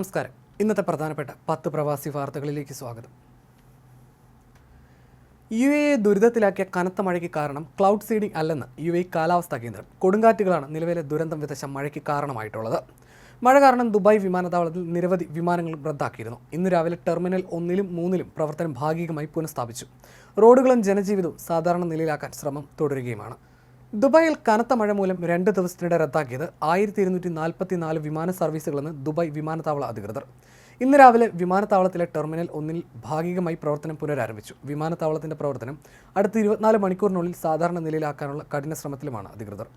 നമസ്കാരം. ഇന്നത്തെ പ്രധാനപ്പെട്ട പത്ത് പ്രവാസി വാർത്തകളിലേക്ക് സ്വാഗതം. യു എയെ ദുരിതത്തിലാക്കിയ കനത്ത മഴയ്ക്ക് കാരണം ക്ലൗഡ് സീഡിംഗ് അല്ലെന്ന് യു എ കാലാവസ്ഥാ കേന്ദ്രം. കൊടുങ്കാറ്റുകളാണ് നിലവിലെ ദുരന്തം വിതച്ച മഴയ്ക്ക് കാരണമായിട്ടുള്ളത്. മഴ കാരണം ദുബായ് വിമാനത്താവളത്തിൽ നിരവധി വിമാനങ്ങൾ റദ്ദാക്കിയിരുന്നു. ഇന്ന് രാവിലെ ടെർമിനൽ ഒന്നിലും മൂന്നിലും പ്രവർത്തനം ഭാഗികമായി പുനഃസ്ഥാപിച്ചു. റോഡുകളും ജനജീവിതവും സാധാരണ നിലയിലാക്കാൻ ശ്രമം തുടരുകയുമാണ്. ദുബായിൽ കനത്ത മഴ മൂലം രണ്ട് ദിവസത്തിനിടെ റദ്ദാക്കിയത് ആയിരത്തി ഇരുന്നൂറ്റി നാൽപ്പത്തി നാല് വിമാന സർവീസുകളെന്ന് ദുബായ് വിമാനത്താവള അധികൃതർ. ഇന്ന് രാവിലെ വിമാനത്താവളത്തിലെ ടെർമിനൽ ഒന്നിൽ ഭാഗികമായി പ്രവർത്തനം പുനരാരംഭിച്ചു. വിമാനത്താവളത്തിന്റെ പ്രവർത്തനം അടുത്ത ഇരുപത്തിനാല് മണിക്കൂറിനുള്ളിൽ സാധാരണ നിലയിലാക്കാനുള്ള കഠിന ശ്രമത്തിലുമാണ് അധികൃതർ.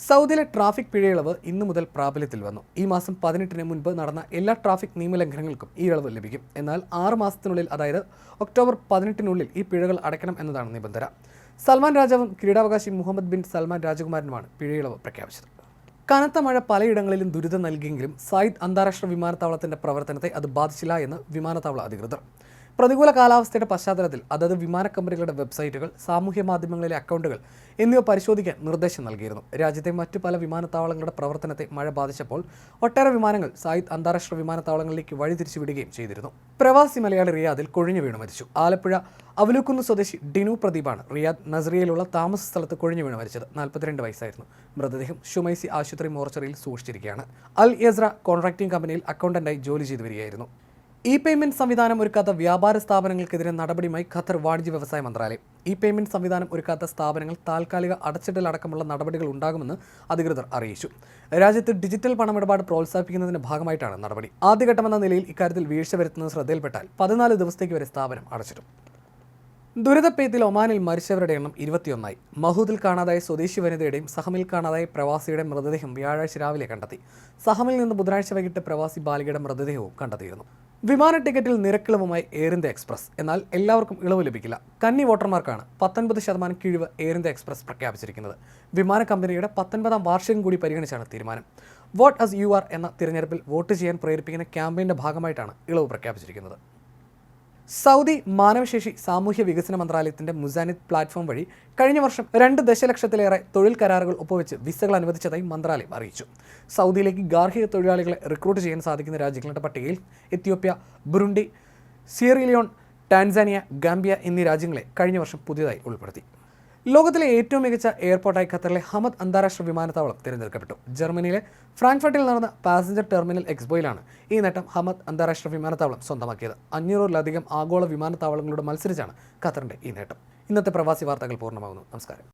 സൗദിയിലെ ട്രാഫിക് പിഴയിളവ് ഇന്നു മുതൽ പ്രാബല്യത്തിൽ വന്നു. ഈ മാസം പതിനെട്ടിന് മുൻപ് നടന്ന എല്ലാ ട്രാഫിക് നിയമലംഘനങ്ങൾക്കും ഈ ഇളവ് ലഭിക്കും. എന്നാൽ ആറ് മാസത്തിനുള്ളിൽ അതായത് ഒക്ടോബർ പതിനെട്ടിനുള്ളിൽ ഈ പിഴകൾ അടയ്ക്കണം എന്നതാണ് നിബന്ധന. സൽമാൻ രാജാവും കിരീടാവകാശി മുഹമ്മദ് ബിൻ സൽമാൻ രാജകുമാരനുമാണ് പിഴയിളവ് പ്രഖ്യാപിച്ചത്. കനത്ത മഴ പലയിടങ്ങളിലും ദുരിതം നൽകിയെങ്കിലും സായിദ് അന്താരാഷ്ട്ര വിമാനത്താവളത്തിന്റെ പ്രവർത്തനത്തെ അത് ബാധിച്ചില്ല എന്ന് വിമാനത്താവള അധികൃതർ. പ്രതികൂല കാലാവസ്ഥയുടെ പശ്ചാത്തലത്തിൽ അതത് വിമാന കമ്പനികളുടെ വെബ്സൈറ്റുകൾ സാമൂഹ്യ മാധ്യമങ്ങളിലെ അക്കൗണ്ടുകൾ എന്നിവ പരിശോധിക്കാൻ നിർദ്ദേശം നൽകിയിരുന്നു. രാജ്യത്തെ മറ്റു പല വിമാനത്താവളങ്ങളുടെ പ്രവർത്തനത്തെ മഴ ബാധിച്ചപ്പോൾ ഒട്ടേറെ വിമാനങ്ങൾ സായിദ് അന്താരാഷ്ട്ര വിമാനത്താവളങ്ങളിലേക്ക് വഴിതിരിച്ചു വിടുകയും ചെയ്തിരുന്നു. പ്രവാസി മലയാളി റിയാദിൽ കൊഴിഞ്ഞു വീണ് മരിച്ചു. ആലപ്പുഴ അവലുക്കുന്ന് സ്വദേശി ഡിനു പ്രദീപാണ് റിയാദ് നസറിയയിലുള്ള താമസ സ്ഥലത്ത് കൊഴിഞ്ഞു വീണ് മരിച്ചത്. നാൽപ്പത്തിരണ്ട് വയസ്സായിരുന്നു. മൃതദേഹം ഷുമൈസി ആശുപത്രി മോർച്ചറിയിൽ സൂക്ഷിച്ചിരിക്കുകയാണ്. അൽ യസ്ര കോൺട്രാക്ടിംഗ് കമ്പനിയിൽ അക്കൗണ്ടന്റായി ജോലി ചെയ്തു വരികയായിരുന്നു. ഇ പേയ്മെന്റ് സംവിധാനം ഒരുക്കാത്ത വ്യാപാര സ്ഥാപനങ്ങൾക്കെതിരെ നടപടിയുമായി ഖത്തർ വാണിജ്യ വ്യവസായ മന്ത്രാലയം. ഇ പേയ്മെന്റ് സംവിധാനം ഒരുക്കാത്ത സ്ഥാപനങ്ങൾ താൽക്കാലിക അടച്ചിടൽ അടക്കമുള്ള നടപടികൾ ഉണ്ടാകുമെന്ന് അധികൃതർ അറിയിച്ചു. രാജ്യത്ത് ഡിജിറ്റൽ പണമിടപാട് പ്രോത്സാഹിപ്പിക്കുന്നതിന്റെ ഭാഗമായിട്ടാണ് നടപടി. ആദ്യഘട്ടമെന്ന നിലയിൽ ഇക്കാര്യത്തിൽ വീഴ്ച വരുത്തുന്നത് ശ്രദ്ധയിൽപ്പെട്ടാൽ പതിനാല് ദിവസത്തേക്ക് വരെ സ്ഥാപനം അടച്ചിടും. ദുരിതപ്പേത്തിൽ ഒമാനിൽ മരിച്ചവരുടെ എണ്ണം ഇരുപത്തിയൊന്നായി. മഹൂദിൽ കാണാതായ സ്വദേശി വനിതയുടെയും സഹമിൽ കാണാതായ പ്രവാസിയുടെ മൃതദേഹം വ്യാഴാഴ്ച രാവിലെ കണ്ടെത്തി. സഹമിൽ നിന്ന് ബുധനാഴ്ച വൈകിട്ട് പ്രവാസി ബാലികയുടെ മൃതദേഹവും കണ്ടെത്തിയിരുന്നു. വിമാന ടിക്കറ്റിൽ നിരക്കിളവുമായി എയർ ഇന്ത്യ എക്സ്പ്രസ്. എന്നാൽ എല്ലാവർക്കും ഇളവ് ലഭിക്കില്ല. കന്നി വോട്ടർമാർക്കാണ് പത്തൊൻപത് ശതമാനം കിഴിവ് എയർ ഇന്ത്യ എക്സ്പ്രസ് പ്രഖ്യാപിച്ചിരിക്കുന്നത്. വിമാന കമ്പനിയുടെ പത്തൊൻപതാം വാർഷികം കൂടി പരിഗണിച്ചാണ് തീരുമാനം. വോട്ട് അസ് യു ആർ എന്ന തിരഞ്ഞെടുപ്പിൽ വോട്ട് ചെയ്യാൻ പ്രേരിപ്പിക്കുന്ന ക്യാമ്പയിന്റെ ഭാഗമായിട്ടാണ് ഇളവ് പ്രഖ്യാപിച്ചിരിക്കുന്നത്. സൗദി മാനവശേഷി സാമൂഹ്യ വികസന മന്ത്രാലയത്തിന്റെ മുസാനിദ് പ്ലാറ്റ്ഫോം വഴി കഴിഞ്ഞ വർഷം രണ്ട് ദശലക്ഷത്തിലേറെ തൊഴിൽ കരാറുകൾ ഒപ്പുവെച്ച് വിസകൾ അനുവദിച്ചതായി മന്ത്രാലയം അറിയിച്ചു. സൗദിയിലേക്ക് ഗാർഹിക തൊഴിലാളികളെ റിക്രൂട്ട് ചെയ്യാൻ സാധിക്കുന്ന രാജ്യങ്ങളുടെ പട്ടികയിൽ Ethiopia Burundi Sierra Leone Tanzania Gambia എന്നീ രാജ്യങ്ങളെ കഴിഞ്ഞ വർഷം പുതിയതായി ഉൾപ്പെടുത്തി. ലോകത്തിലെ ഏറ്റവും മികച്ച എയർപോർട്ടായി ഖത്തറിലെ ഹമദ് അന്താരാഷ്ട്ര വിമാനത്താവളം തിരഞ്ഞെടുക്കപ്പെട്ടു. ജർമ്മനിയിലെ ഫ്രാങ്ക്ഫർട്ടിൽ നടന്ന പാസഞ്ചർ ടെർമിനൽ എക്സ്പോയിലാണ് ഈ നേട്ടം ഹമദ് അന്താരാഷ്ട്ര വിമാനത്താവളം സ്വന്തമാക്കിയത്. അഞ്ഞൂറിലധികം ആഗോള വിമാനത്താവളങ്ങളോട് മത്സരിച്ചാണ് ഖത്തറിന്റെ ഈ നേട്ടം. ഇന്നത്തെ പ്രവാസി വാർത്തകൾ പൂർണമാകുന്നു. നമസ്കാരം.